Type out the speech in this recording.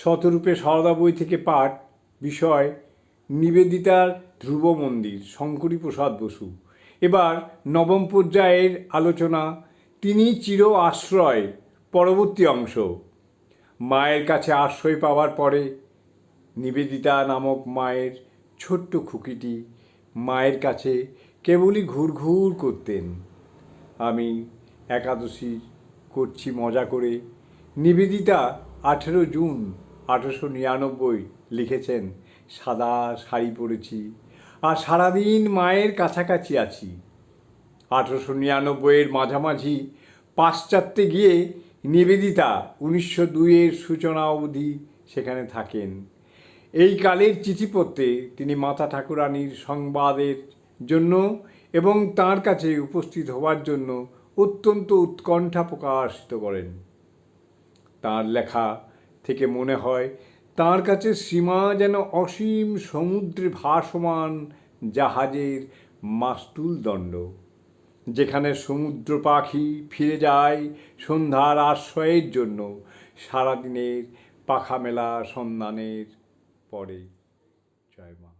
শতরূপে সারদা বই থেকে পাঠ, বিষয়, নিবেদিতার ধ্রুব মন্দির শঙ্করী প্রসাদ বসু। এবার নবম পর্যায়ের আলোচনা, তিনি চির আশ্রয়, পরবর্তী অংশ। মায়ের কাছে আশ্রয় পাওয়ার পরে, নিবেদিতা নামক মায়ের ছোট্ট খুকিটি মায়ের কাছে কেবলই ঘুরঘুর করতেন। আমি একাদশী করছি মজা করে। নিবেদিতা আঠেরো জুন আঠেরোশো নিরানব্বই লিখেছেন, সাদা শাড়ি পরেছি আর সারাদিন মায়ের কাছাকাছি আছি। আঠেরোশো নিরানব্বইয়ের মাঝামাঝি পাশ্চাত্যে গিয়ে নিবেদিতা উনিশশো দুইয়ের সূচনা অবধি সেখানে থাকেন। এই কালের চিঠিপত্রে তিনি মাতা ঠাকুরানীর সংবাদের জন্য এবং তার কাছে উপস্থিত হওয়ার জন্য অত্যন্ত উৎকণ্ঠা প্রকাশিত করেন। তার লেখা থেকে মনে হয়, তার কাছে সীমা যেন অসীম সমুদ্রে ভাসমান জাহাজের মাস্তুল দণ্ড, যেখানে সমুদ্র পাখি ফিরে যায় সন্ধ্যার আশ্রয়ের জন্য সারাদিনের পাখা মেলা সন্ধানের পরে জয় মা।